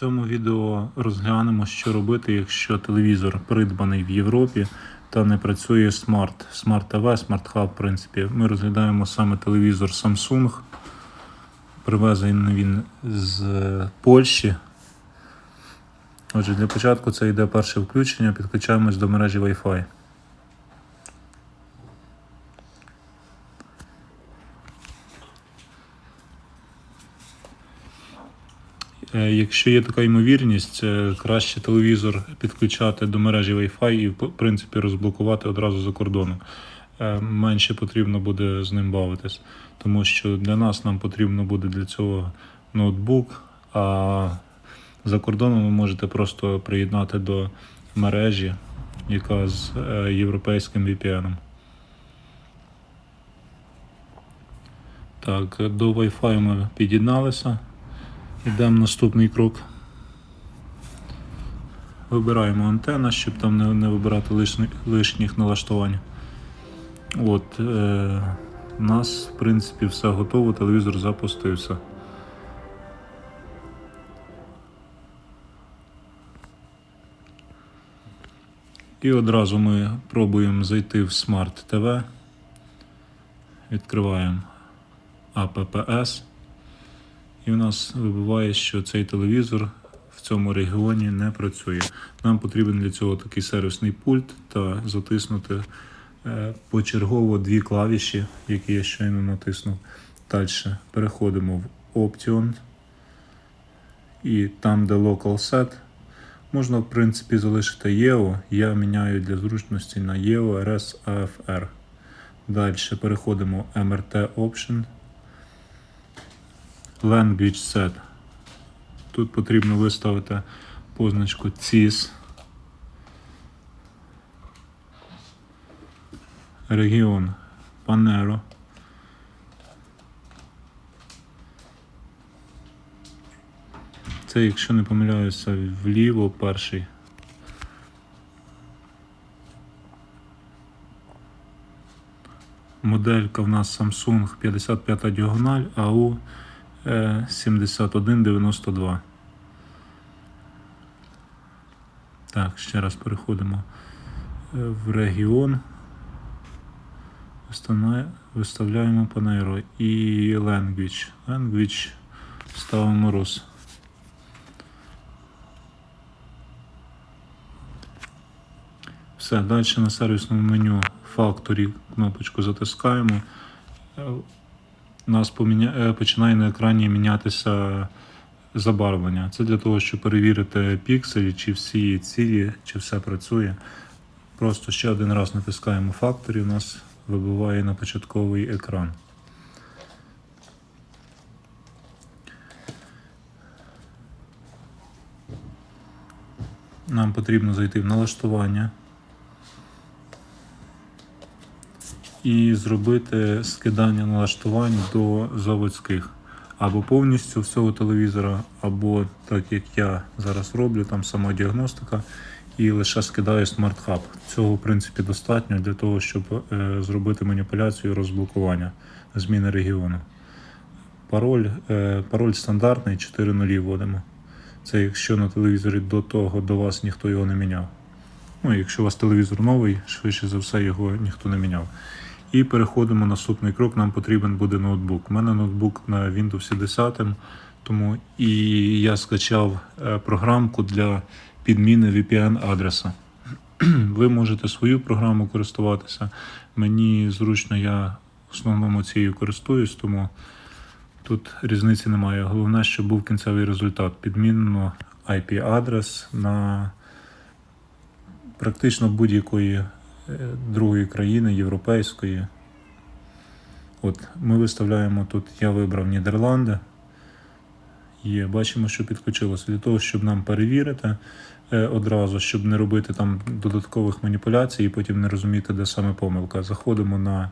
цьому відео розглянемо, що робити, якщо телевізор придбаний в Європі та не працює смарт, смарт ТВ, смарт Hub, в принципі. Ми розглядаємо саме телевізор Samsung. Привезений він з Польщі. Отже, для початку це йде перше включення, підключаємось до мережі Wi-Fi. Якщо є така ймовірність, е, краще телевізор підключати до мережі Wi-Fi і, в принципі, розблокувати одразу за кордоном. Е, Менше потрібно буде з ним бавитись, тому що для нас нам потрібно буде для цього ноутбук, а за кордоном ви можете просто приєднати до мережі, яка з е, європейським VPN. Так, до Wi-Fi ми під'єдналися. Йдемо наступний крок. Вибираємо антенна, щоб там не, не вибирати лишні, лишніх налаштувань. От, е, у нас, в принципі, все готово, телевізор запустився. І одразу ми пробуємо зайти в Smart TV. Відкриваємо APPS. І в нас вибиває, що цей телевізор в цьому регіоні не працює. Нам потрібен для цього такий сервісний пульт та затиснути е, почергово дві клавіші, які я щойно натиснув. Далі переходимо в Option. І там, де Local Set, можна в принципі залишити EO. Я міняю для зручності на EO RS AFR. Далі переходимо в MRT Option. Language Set. Тут потрібно виставити позначку CIS. Регіон Панеро. Це, якщо не помиляюся, вліво перший. Моделька в нас Samsung 55 діагональ е, 7192. Так, ще раз переходимо е, в регіон. Виставляємо Panero і Language. Language ставимо Rus. Все, далі на сервісному меню Factory кнопочку затискаємо. У нас поміня... е, починає на екрані мінятися забарвлення. Це для того, щоб перевірити пікселі, чи всі цілі, чи все працює. Просто ще один раз натискаємо Factory, у нас вибиває на початковий екран. Нам потрібно зайти в налаштування і зробити скидання налаштувань до заводських. Або повністю всього телевізора, або так як я зараз роблю, там самодіагностика, і лише скидаю Smart Hub. Цього, в принципі, достатньо для того, щоб е, зробити маніпуляцію розблокування зміни регіону. Пароль, е, пароль стандартний 4 нулі вводимо. Це якщо на телевізорі до того до вас ніхто його не міняв. Ну, якщо у вас телевізор новий, швидше за все його ніхто не міняв. І переходимо на наступний крок. Нам потрібен буде ноутбук. У мене ноутбук на Windows 10, тому і я скачав е, програмку для підміни VPN-адреса. Ви можете свою програму користуватися. Мені зручно, я в основному цією користуюсь, тому тут різниці немає. Головне, щоб був кінцевий результат. Підмінено IP-адрес на практично будь-якої другої країни, європейської. От, Ми виставляємо тут, я вибрав Нідерланди. Є, бачимо, що підключилося. Для того, щоб нам перевірити е, одразу, щоб не робити там додаткових маніпуляцій і потім не розуміти, де саме помилка. Заходимо на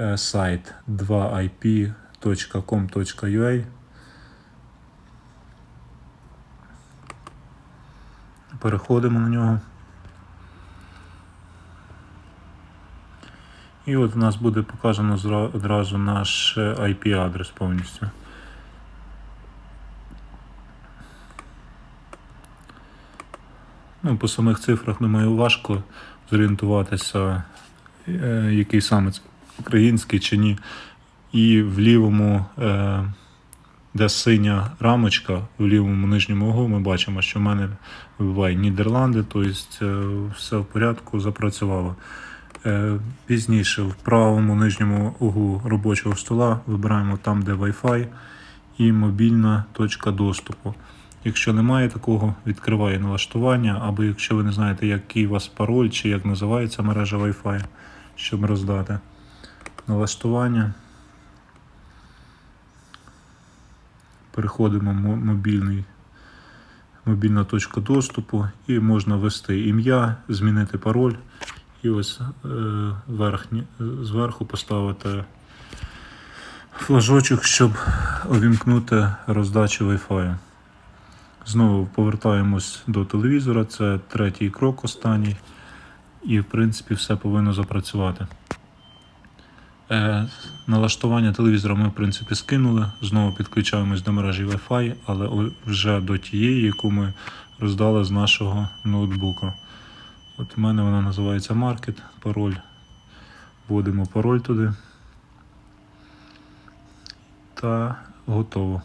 е, сайт 2ip.com.ua. Переходимо на нього. І от в нас буде показано одразу наш IP-адрес повністю. Ну, по самих цифрах, думаю, важко зорієнтуватися, е, який саме це український чи ні. І в лівому, е, де синя рамочка, в лівому нижньому углу ми бачимо, що в мене вибиває Нідерланди, тобто е, все в порядку, запрацювало. Е, Пізніше в правому нижньому углу робочого стола вибираємо там, де Wi-Fi і мобільна точка доступу. Якщо немає такого, відкриває налаштування, або якщо ви не знаєте, який у вас пароль чи як називається мережа Wi-Fi, щоб роздати налаштування. Переходимо в мо- мобільний, мобільна точка доступу і можна ввести ім'я, змінити пароль і ось е, верхні, зверху поставити флажочок, щоб увімкнути роздачу Wi-Fi. Знову повертаємось до телевізора, це третій крок останній, і в принципі все повинно запрацювати. Е, налаштування телевізора ми в принципі скинули. Знову підключаємось до мережі Wi-Fi, але вже до тієї, яку ми роздали з нашого ноутбука. От в мене вона називається Market, пароль. Вводимо пароль туди. Та готово.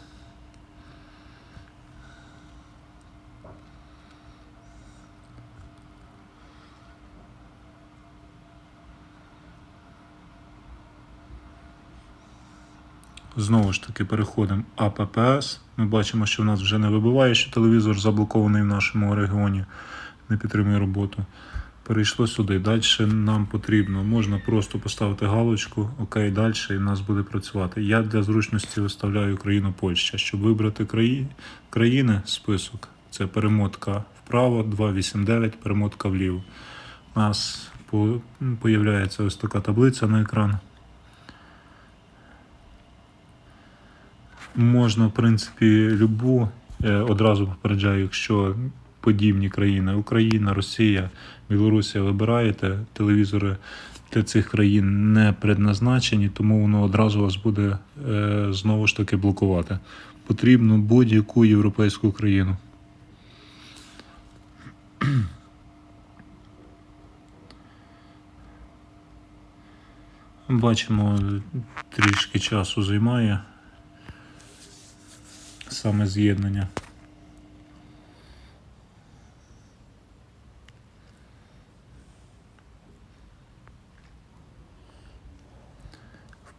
Знову ж таки переходимо АППС. Ми бачимо, що в нас вже не вибиває, що телевізор заблокований в нашому регіоні, не підтримує роботу. Перейшло сюди. Далі нам потрібно, можна просто поставити галочку, окей, далі і нас буде працювати. Я для зручності виставляю країну Польща. Щоб вибрати краї... країни список, це перемотка вправо, 289, перемотка вліво. У нас по... появляється ось така таблиця на екран. Можна, в принципі, любу, е, одразу попереджаю, якщо подібні країни, Україна, Росія, Білорусія вибираєте, телевізори для цих країн не предназначені, тому воно одразу вас буде е, знову ж таки блокувати. Потрібно будь-яку європейську країну. Бачимо, трішки часу займає саме з'єднання.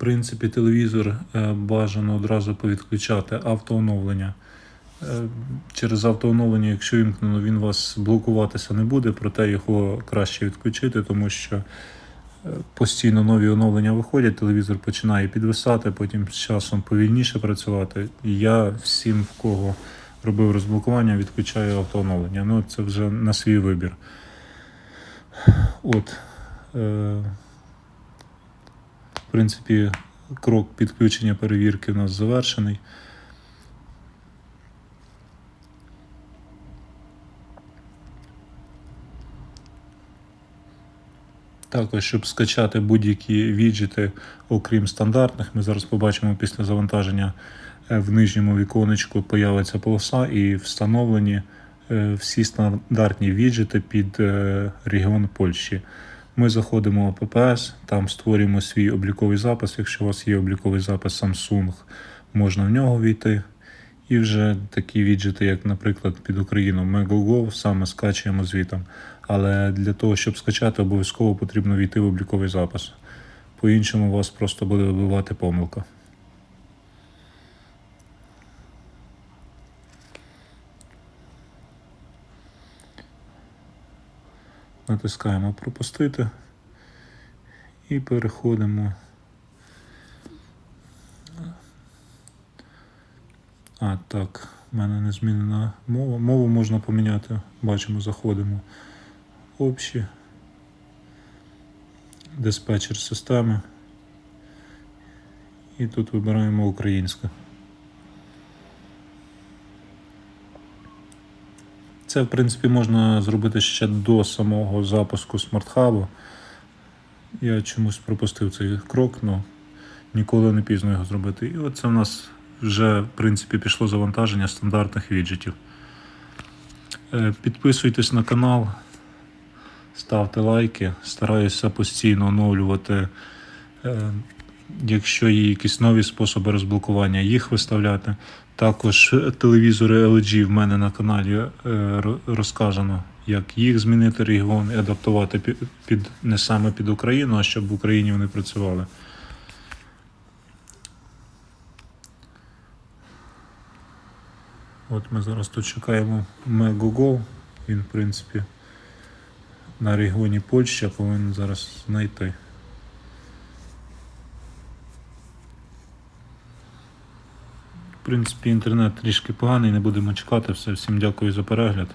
Принципі, телевізор е, бажано одразу повідключати автооновлення. Е, Через автооновлення, якщо вімкнено, він вас блокуватися не буде, проте його краще відключити, тому що е, постійно нові оновлення виходять, телевізор починає підвисати, потім з часом повільніше працювати. І я всім, в кого робив розблокування, відключаю автооновлення. Ну, це вже на свій вибір. От. Принципі, крок підключення перевірки у нас завершений. Також, щоб скачати будь-які віджити, окрім стандартних, ми зараз побачимо після завантаження е, в нижньому віконечку появиться полоса і встановлені е, всі стандартні віджити під е, регіон Польщі. Ми заходимо в АППС, там створюємо свій обліковий запис. Якщо у вас є обліковий запис Samsung, можна в нього війти. І вже такі віджити, як, наприклад, під Україну Megogo, саме скачуємо звітом. Але для того, щоб скачати, обов'язково потрібно війти в обліковий запис. По-іншому вас просто буде вибивати помилка. Натискаємо пропустити і переходимо. А, так, в мене не змінена мова. Мову можна поміняти. Бачимо, заходимо общі. Диспетчер системи. І тут вибираємо українське. Це, в принципі, можна зробити ще до самого запуску смарт-хабу. Я чомусь пропустив цей крок, але ніколи не пізно його зробити. І оце в нас вже, в принципі, пішло завантаження стандартних віджитів. Е, Підписуйтесь на канал, ставте лайки. Стараюся постійно оновлювати. Якщо є якісь нові способи розблокування, їх виставляти. Також телевізори LG в мене на каналі е, розказано, як їх змінити регіон і адаптувати під не саме під Україну, а щоб в Україні вони працювали. От ми зараз тут чекаємо Megogo. Він, в принципі, на регіоні Польща повинен зараз знайти. Принципі, інтернет трішки поганий, не будемо чекати. Все, всім дякую за перегляд.